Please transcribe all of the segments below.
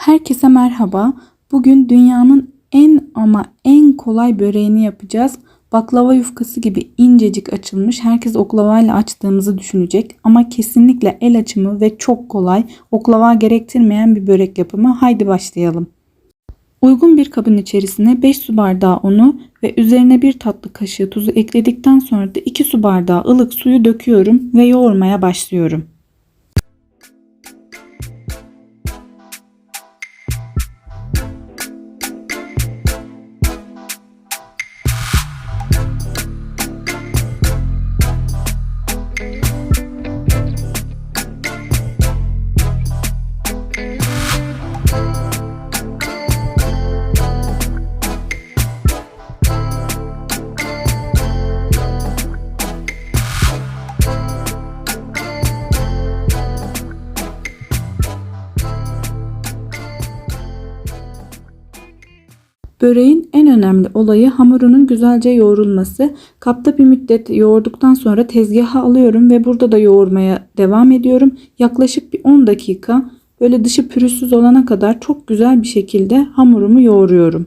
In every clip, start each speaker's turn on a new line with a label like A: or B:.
A: Herkese merhaba. Bugün dünyanın en ama en kolay böreğini yapacağız. Baklava yufkası gibi incecik açılmış. Herkes oklavayla açtığımızı düşünecek ama kesinlikle el açımı ve çok kolay, oklava gerektirmeyen bir börek yapımı. Haydi başlayalım. Uygun bir kabın içerisine 5 su bardağı unu ve üzerine 1 tatlı kaşığı tuzu ekledikten sonra da 2 su bardağı ılık suyu döküyorum ve yoğurmaya başlıyorum. Böreğin en önemli olayı hamurunun güzelce yoğrulması. Kapta bir müddet yoğurduktan sonra tezgaha alıyorum ve burada da yoğurmaya devam ediyorum. Yaklaşık bir 10 dakika böyle dışı pürüzsüz olana kadar çok güzel bir şekilde hamurumu yoğuruyorum.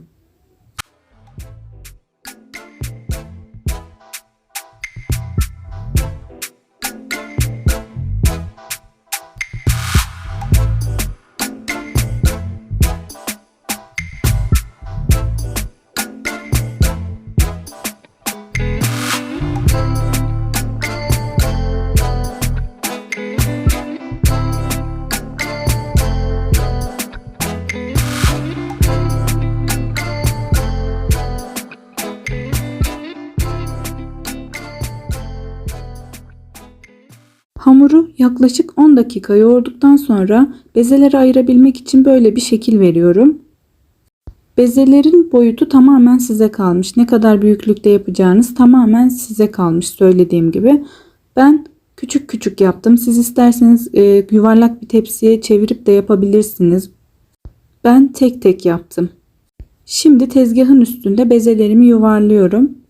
A: Hamuru yaklaşık 10 dakika yoğurduktan sonra bezeleri ayırabilmek için böyle bir şekil veriyorum. Bezelerin boyutu tamamen size kalmış. Ne kadar büyüklükte yapacağınız tamamen size kalmış söylediğim gibi. Ben küçük küçük yaptım. Siz isterseniz e, yuvarlak bir tepsiye çevirip de yapabilirsiniz. Ben tek tek yaptım. Şimdi tezgahın üstünde bezelerimi yuvarlıyorum.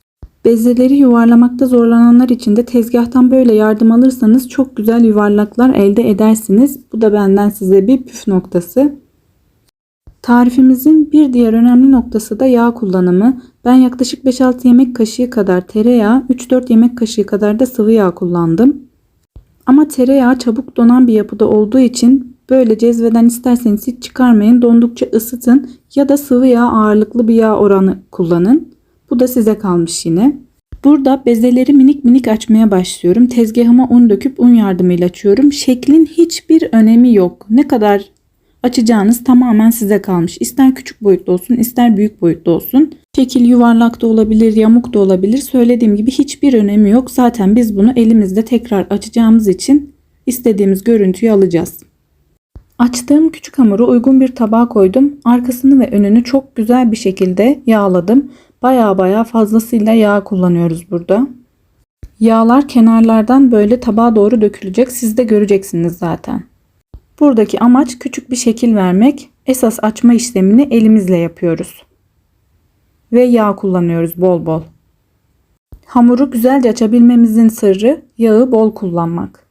A: Bezeleri yuvarlamakta zorlananlar için de tezgahtan böyle yardım alırsanız çok güzel yuvarlaklar elde edersiniz. Bu da benden size bir püf noktası. Tarifimizin bir diğer önemli noktası da yağ kullanımı. Ben yaklaşık 5-6 yemek kaşığı kadar tereyağı, 3-4 yemek kaşığı kadar da sıvı yağ kullandım. Ama tereyağı çabuk donan bir yapıda olduğu için böyle cezveden isterseniz hiç çıkarmayın. Dondukça ısıtın ya da sıvı yağ ağırlıklı bir yağ oranı kullanın. Bu da size kalmış yine. Burada bezeleri minik minik açmaya başlıyorum. Tezgahıma un döküp un yardımıyla açıyorum. Şeklin hiçbir önemi yok. Ne kadar açacağınız tamamen size kalmış. İster küçük boyutlu olsun ister büyük boyutlu olsun. Şekil yuvarlak da olabilir, yamuk da olabilir. Söylediğim gibi hiçbir önemi yok. Zaten biz bunu elimizde tekrar açacağımız için istediğimiz görüntüyü alacağız. Açtığım küçük hamuru uygun bir tabağa koydum. Arkasını ve önünü çok güzel bir şekilde yağladım. Baya baya fazlasıyla yağ kullanıyoruz burada. Yağlar kenarlardan böyle tabağa doğru dökülecek. Siz de göreceksiniz zaten. Buradaki amaç küçük bir şekil vermek. Esas açma işlemini elimizle yapıyoruz. Ve yağ kullanıyoruz bol bol. Hamuru güzelce açabilmemizin sırrı yağı bol kullanmak.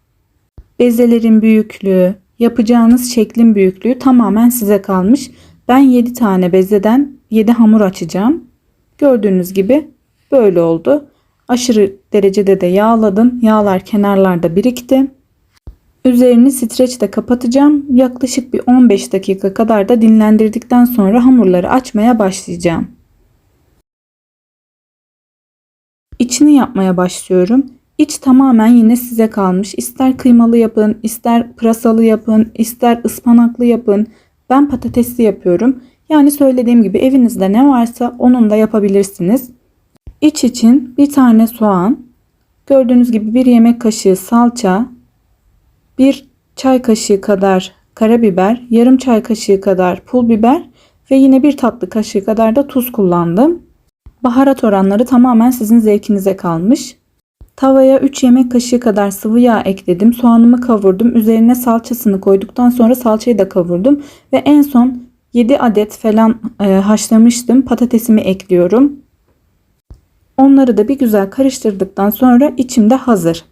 A: Bezelerin büyüklüğü, yapacağınız şeklin büyüklüğü tamamen size kalmış. Ben 7 tane bezeden 7 hamur açacağım. Gördüğünüz gibi böyle oldu. Aşırı derecede de yağladım. Yağlar kenarlarda birikti. Üzerini streçle kapatacağım. Yaklaşık bir 15 dakika kadar da dinlendirdikten sonra hamurları açmaya başlayacağım. İçini yapmaya başlıyorum. İç tamamen yine size kalmış. İster kıymalı yapın, ister pırasalı yapın, ister ıspanaklı yapın. Ben patatesli yapıyorum. Yani söylediğim gibi evinizde ne varsa onun da yapabilirsiniz. İç için bir tane soğan, gördüğünüz gibi bir yemek kaşığı salça, bir çay kaşığı kadar karabiber, yarım çay kaşığı kadar pul biber ve yine bir tatlı kaşığı kadar da tuz kullandım. Baharat oranları tamamen sizin zevkinize kalmış. Tavaya 3 yemek kaşığı kadar sıvı yağ ekledim. Soğanımı kavurdum. Üzerine salçasını koyduktan sonra salçayı da kavurdum. Ve en son 7 adet falan e, haşlamıştım. Patatesimi ekliyorum. Onları da bir güzel karıştırdıktan sonra içimde hazır.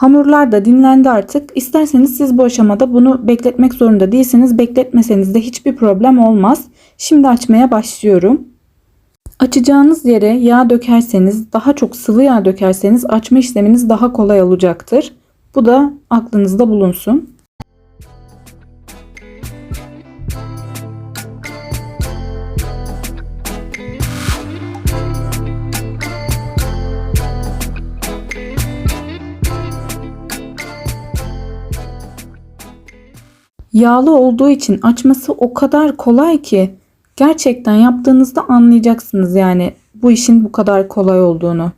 A: Hamurlar da dinlendi artık. İsterseniz siz bu aşamada bunu bekletmek zorunda değilsiniz. Bekletmeseniz de hiçbir problem olmaz. Şimdi açmaya başlıyorum. Açacağınız yere yağ dökerseniz, daha çok sıvı yağ dökerseniz açma işleminiz daha kolay olacaktır. Bu da aklınızda bulunsun. Yağlı olduğu için açması o kadar kolay ki gerçekten yaptığınızda anlayacaksınız yani bu işin bu kadar kolay olduğunu.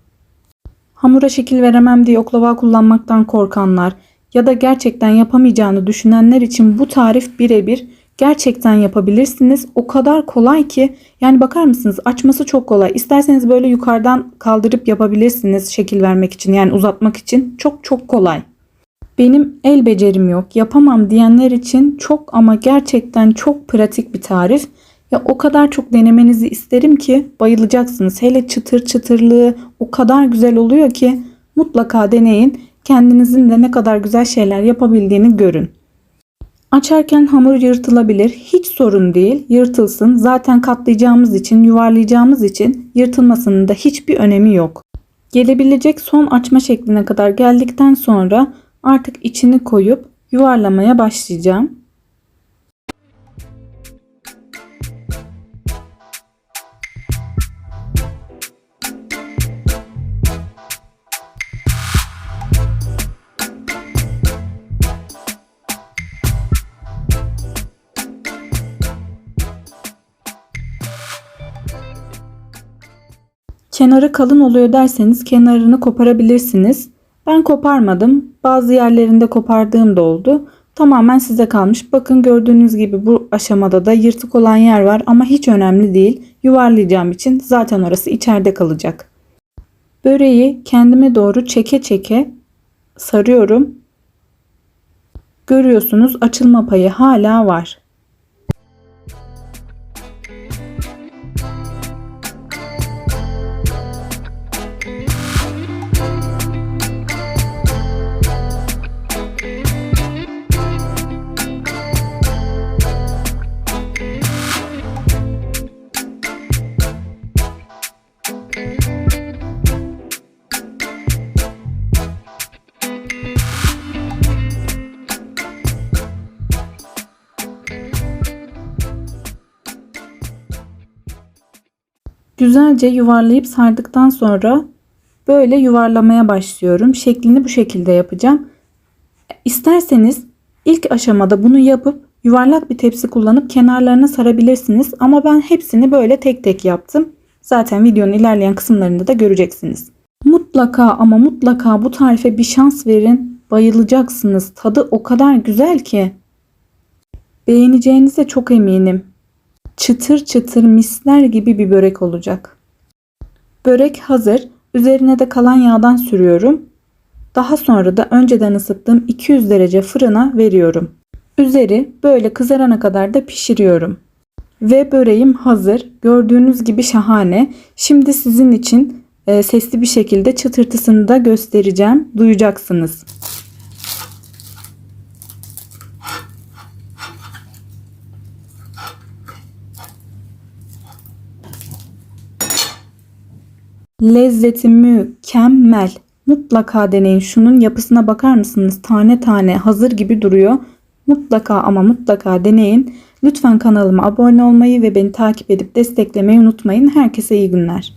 A: Hamura şekil veremem diye oklava kullanmaktan korkanlar ya da gerçekten yapamayacağını düşünenler için bu tarif birebir gerçekten yapabilirsiniz. O kadar kolay ki yani bakar mısınız açması çok kolay. İsterseniz böyle yukarıdan kaldırıp yapabilirsiniz şekil vermek için yani uzatmak için çok çok kolay. Benim el becerim yok, yapamam diyenler için çok ama gerçekten çok pratik bir tarif. Ya o kadar çok denemenizi isterim ki bayılacaksınız. Hele çıtır çıtırlığı o kadar güzel oluyor ki mutlaka deneyin. Kendinizin de ne kadar güzel şeyler yapabildiğini görün. Açarken hamur yırtılabilir. Hiç sorun değil. Yırtılsın. Zaten katlayacağımız için, yuvarlayacağımız için yırtılmasının da hiçbir önemi yok. Gelebilecek son açma şekline kadar geldikten sonra artık içini koyup yuvarlamaya başlayacağım. Kenarı kalın oluyor derseniz kenarını koparabilirsiniz. Ben koparmadım. Bazı yerlerinde kopardığım da oldu. Tamamen size kalmış. Bakın gördüğünüz gibi bu aşamada da yırtık olan yer var ama hiç önemli değil. Yuvarlayacağım için zaten orası içeride kalacak. Böreği kendime doğru çeke çeke sarıyorum. Görüyorsunuz açılma payı hala var. Güzelce yuvarlayıp sardıktan sonra böyle yuvarlamaya başlıyorum. Şeklini bu şekilde yapacağım. İsterseniz ilk aşamada bunu yapıp yuvarlak bir tepsi kullanıp kenarlarına sarabilirsiniz. Ama ben hepsini böyle tek tek yaptım. Zaten videonun ilerleyen kısımlarında da göreceksiniz. Mutlaka ama mutlaka bu tarife bir şans verin. Bayılacaksınız. Tadı o kadar güzel ki. Beğeneceğinize çok eminim çıtır çıtır misler gibi bir börek olacak. Börek hazır. Üzerine de kalan yağdan sürüyorum. Daha sonra da önceden ısıttığım 200 derece fırına veriyorum. Üzeri böyle kızarana kadar da pişiriyorum. Ve böreğim hazır. Gördüğünüz gibi şahane. Şimdi sizin için e, sesli bir şekilde çıtırtısını da göstereceğim. Duyacaksınız. Lezzeti mükemmel. Mutlaka deneyin. Şunun yapısına bakar mısınız? Tane tane hazır gibi duruyor. Mutlaka ama mutlaka deneyin. Lütfen kanalıma abone olmayı ve beni takip edip desteklemeyi unutmayın. Herkese iyi günler.